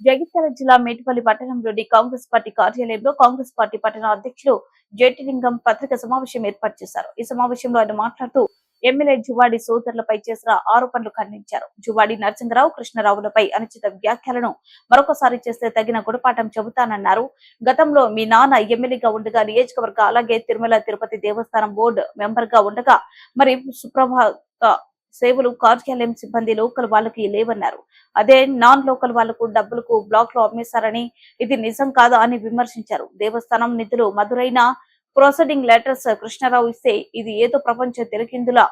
జగిత్యాల జిల్లా మేటిపల్లి పట్టణంలోని కాంగ్రెస్ పార్టీ కార్యాలయంలో కాంగ్రెస్ పార్టీ పట్టణ అధ్యక్షులు జెట్టిలింగం పత్రిక సమావేశం ఏర్పాటు చేశారు. ఈ సమావేశంలో ఆయన మాట్లాడుతూ ఎమ్మెల్యే జువాడి సోదరులపై చేసిన ఆరోపణలు ఖండించారు. జువాడి నరసింహరావు కృష్ణరావులపై అనుచిత వ్యాఖ్యలను మరొకసారి చేస్తే తగిన గుణపాఠం చెబుతానన్నారు. గతంలో మీ నాన్న ఎమ్మెల్యేగా ఉండగా నియోజకవర్గ అలాగే తిరుమల తిరుపతి దేవస్థానం బోర్డు మెంబర్గా ఉండగా మరి సుప్రభాత సేవలు కార్యాలయం సిబ్బంది లోకల్ వాళ్ళకి లేవన్నారు. అదే నాన్ లోకల్ వాళ్ళకు డబ్బులకు బ్లాక్లో అమ్మేశారని ఇది నిజం కాదా అని విమర్శించారు. దేవస్థానం నిధులు మధురైన ప్రొసీడింగ్ లెటర్స్ కృష్ణారావు ఇస్తే ఇది ఏదో ప్రపంచ తెరకిందులా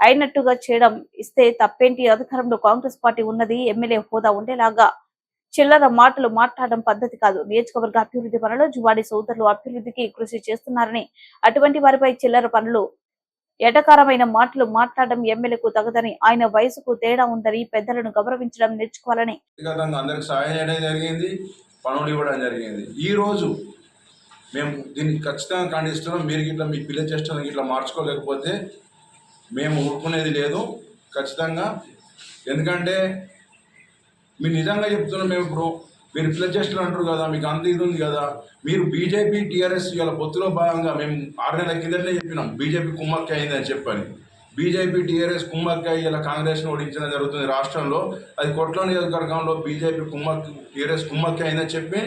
అయినట్టుగా చేయడం ఇస్తే తప్పేంటి? అధికారంలో కాంగ్రెస్ పార్టీ ఉన్నది ఎమ్మెల్యే హోదా ఉండేలాగా చిల్లర మాటలు మాట్లాడడం పద్ధతి కాదు. నియోజకవర్గ అభివృద్ధి పనులు జువాడి సోదరులు అభివృద్ధికి కృషి చేస్తున్నారని అటువంటి వారిపై చిల్లర పనులు ఎటకారమైన మాటలు మాట్లాడడం ఎమ్మెల్యేకు తగదని ఆయన వయసుకు తేడా ఉందని పెద్దలను గౌరవించడం నేర్చుకోవాలని. అందరికి సహాయం చేయడం జరిగింది పనులు ఇవ్వడం జరిగింది. ఈ రోజు మేము దీన్ని ఖచ్చితంగా ఖండిస్తున్నాం మీరు ఇట్లా మీ పిల్ల చేష్టలను ఇట్లా మార్చుకోలేకపోతే మేము ఊరుకునేది లేదు ఖచ్చితంగా. ఎందుకంటే మీరు నిజంగా చెప్తున్నాం మేము ఇప్పుడు మీరు ఫిల్ చేస్తున్నారు అంటారు కదా మీకు అంత ఇది ఉంది కదా. మీరు బీజేపీ టీఆర్ఎస్ ఇవాళ పొత్తులో భాగంగా మేము ఆరు నెలల కిందటనే చెప్పినాం బీజేపీ కుమ్మక్క అయిందని చెప్పని. బీజేపీ టీఆర్ఎస్ కుమ్మక్క ఇలా కాంగ్రెస్ను ఓడించడం జరుగుతుంది రాష్ట్రంలో అది కొట్ల నియోజకవర్గంలో బీజేపీ కుమ్మక్ టీఆర్ఎస్ కుమ్మక్క అయిందని చెప్పి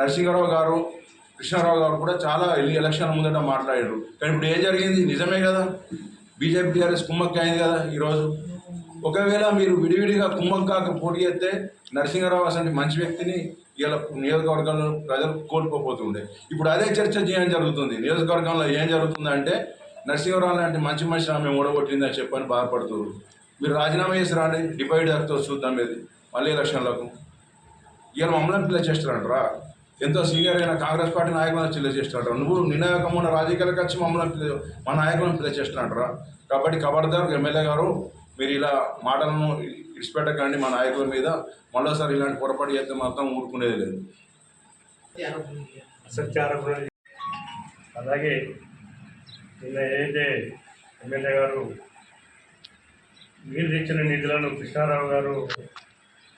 నరసింహారావు గారు కృష్ణారావు గారు కూడా చాలా ఎల్లి ఎలక్షన్ ముందట మాట్లాడారు. కానీ ఇప్పుడు ఏం జరిగింది? నిజమే కదా. బీజేపీ టీఆర్ఎస్ కుమ్మక్క అయింది కదా ఈరోజు. ఒకవేళ మీరు విడివిడిగా కుమ్మక్కాక పోటీ చేస్తే నరసింహరావు అసలు మంచి వ్యక్తిని ఇలా నియోజకవర్గంలో ప్రజలు కోల్పోతుండే ఇప్పుడు అదే చర్చ చేయడం జరుగుతుంది. నియోజకవర్గంలో ఏం జరుగుతుందంటే నరసింహరావు లాంటి మంచి మనిషి ఆమె ఓడగొట్టిందని చెప్పని బాధపడుతున్నారు మీరు రాజీనామా చేసి రాండి డివైడర్తో చూద్దాం ఇది మళ్ళీ ఎలక్షన్లకు. ఇవాళ మమ్మల్ని పిల్ల చేస్తారంటరా? ఎంతో సీనియర్ అయిన కాంగ్రెస్ పార్టీ నాయకులను పిల్ల చేస్తాడు నువ్వు నిర్ణాయకమైన రాజకీయాలకు వచ్చి మమ్మల్ని పిల్ల మా నాయకులను పిల్ల చేస్తారంటరా? కాబట్టి ఖబర్దార్ ఎమ్మెల్యే గారు మీరు ఇలా మాటలను ఇడిచిపెట్టకండి మా నాయకుల మీద. మళ్ళీసారి ఇలాంటి పొరపాటు చేస్తే మాత్రం ఊరుకునేది లేదు. అలాగే నిన్న ఏదైతే ఎమ్మెల్యే గారు మీరు తెచ్చిన నిధులను కృష్ణారావు గారు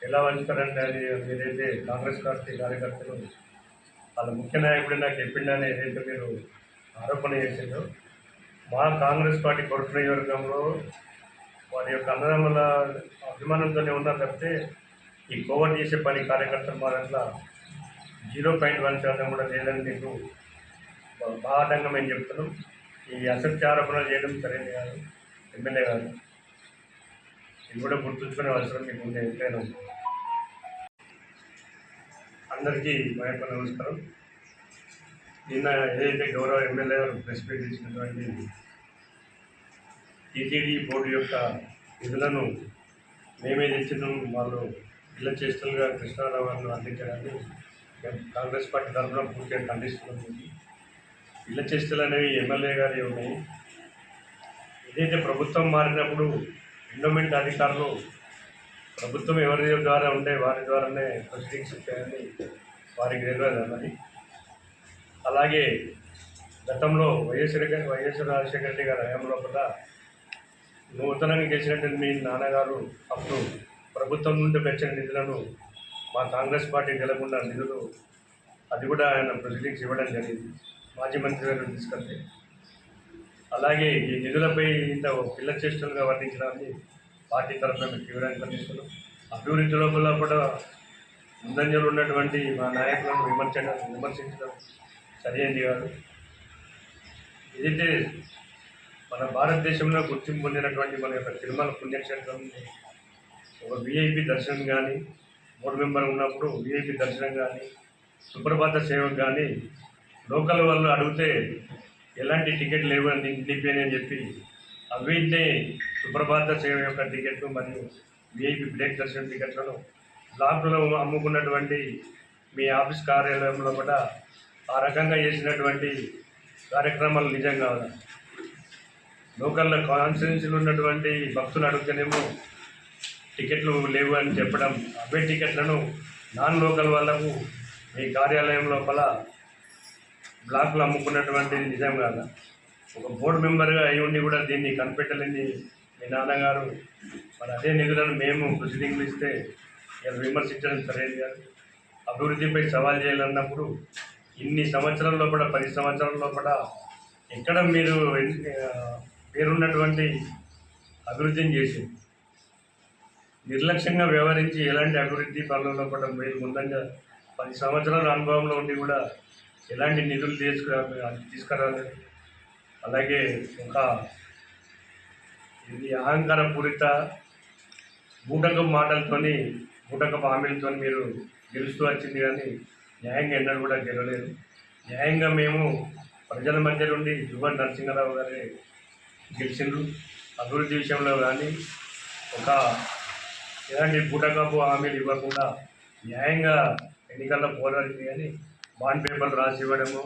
ఎలా వంచుతారంటే అది మీరైతే కాంగ్రెస్ పార్టీ కార్యకర్తలు వాళ్ళ ముఖ్య నాయకుడు నాకు చెప్పిండని ఏదైతే మీరు ఆరోపణ చేసిందో మా కాంగ్రెస్ పార్టీ కొరకు నియోజకవర్గంలో వారి యొక్క అన్నదమ్ముల అభిమానంతోనే ఉన్నారు తప్పితే ఈ కోవర్ చేసే పని కార్యకర్తలు మా దాంట్లో జీరో పాయింట్ వన్ శాతం కూడా లేదని మీకు బాధంగా మేము చెప్తున్నాం. ఈ అసత్య ఆరోపణలు చేయడం సరైనది కాదు. ఎమ్మెల్యే గారు ఇది కూడా గుర్తుంచుకునే అవసరం మీకు ఉండే ఎంతైనా అందరికీ మా యొక్క నమస్కారం. నిన్న ఏదైతే గౌరవ ఎమ్మెల్యే గారు ప్రెస్ మీట్ ఇచ్చినటువంటి టీటీడీ బోర్డు యొక్క నిధులను మేమే తెచ్చినాం వాళ్ళు ఇళ్ళ చేస్తులుగా కృష్ణారావు గారిని అందించడాన్ని కాంగ్రెస్ పార్టీ తరఫున పూర్తిగా ఖండిస్తున్నాం. ఇళ్ళ చేస్తులు అనేవి ఎమ్మెల్యే గారి ఉన్నాయి. ఏదైతే ప్రభుత్వం మారినప్పుడు ఎండోమెంట్ అధికారులు ప్రభుత్వం ఎవరి ద్వారా ఉండే వారి ద్వారానే ప్రొసీడింగ్స్ ఉంటాయని వారికి తెలియదు అలాగే గతంలో వైఎస్ వైఎస్ రాజశేఖర రెడ్డి గారి హయాంలో కూడా నూతనంగా చేసినటువంటి మీ నాన్నగారు అప్పుడు ప్రభుత్వం నుండి పెంచిన నిధులను మా కాంగ్రెస్ పార్టీ గెలకుండా నిధులు అది కూడా ఆయన ప్రజలకు ఇవ్వడం జరిగింది. మాజీ మంత్రి గారు తీసుకెళ్తే అలాగే ఈ నిధులపై ఇంత పిల్ల చేష్టలుగా వర్ణించడాన్ని పార్టీ తరఫున మేము తీవ్రంగా ఖండిస్తున్నాం అభివృద్ధి లోపల కూడా ముందంజలు ఉన్నటువంటి మా నాయకులను విమర్శన విమర్శించడం సరైనది కాదు. ఏదైతే మన భారతదేశంలో గుర్తింపు పొందినటువంటి మన యొక్క తిరుమల పుణ్యక్షేత్రం ఒక విఐపి దర్శనం కానీ బోర్డు మెంబర్ ఉన్నప్పుడు విఐపి దర్శనం కానీ సుప్రభాత సేవకు కానీ లోకల్ వాళ్ళు అడిగితే ఎలాంటి టికెట్ లేవు అని నిండిపోయాయి అని చెప్పి అవిటిని సుప్రభాత సేవ యొక్క టికెట్లు మరియు విఐపి బ్రేక్ దర్శనం టికెట్లను బ్లాక్లో అమ్ముకున్నటువంటి మీ ఆఫీస్ కార్యాలయంలో కూడా ఆ రకంగా చేసినటువంటి కార్యక్రమాలు నిజం కావాలి లోకల్ కాన్స్టిట్యున్సీలు ఉన్నటువంటి భక్తులు అడిగితేనేమో టికెట్లు లేవు అని చెప్పడం అవే టికెట్లను నాన్ లోకల్ వాళ్ళకు మీ కార్యాలయం లోపల బ్లాక్లు అమ్ముకున్నటువంటి నిజం కాదా? ఒక బోర్డు మెంబర్గా అయి ఉండి కూడా దీన్ని కనిపెట్టలేని మీ నాన్నగారు. మరి అదే నిధులను మేము ప్రొసీడింగ్లు ఇస్తే విమర్శించడం సరైనది కాదు. అభివృద్ధిపై సవాల్ చేయాలన్నప్పుడు ఇన్ని సంవత్సరాల లోపల పది సంవత్సరాల లోపల ఎక్కడ మీరు పేరున్నటువంటి అభివృద్ధిని చేసింది. నిర్లక్ష్యంగా వ్యవహరించి ఎలాంటి అభివృద్ధి పనులలో కూడా మీరు ముందంగా పది సంవత్సరాల అనుభవంలో ఉండి కూడా ఎలాంటి నిధులు తీసుకురా తీసుకురాలేదు అలాగే ఒక ఇది అహంకార పూరిత బూటకం మాటలతోని బూటకపు హామీలతో మీరు గెలుస్తూ వచ్చింది కానీ న్యాయంగా ఎన్నడూ కూడా గెలవలేదు. న్యాయంగా మేము ప్రజల మధ్య నుండి యువ నరసింహారావు గారే గెలిచిండ్రు. అభివృద్ధి విషయంలో కానీ ఒక ఎలాంటి బూటకపు హామీలు ఇవ్వకుండా న్యాయంగా ఎన్నికల్లో పోరాడింది కానీ బాండ్ పేపర్లు రాసి ఇవ్వడము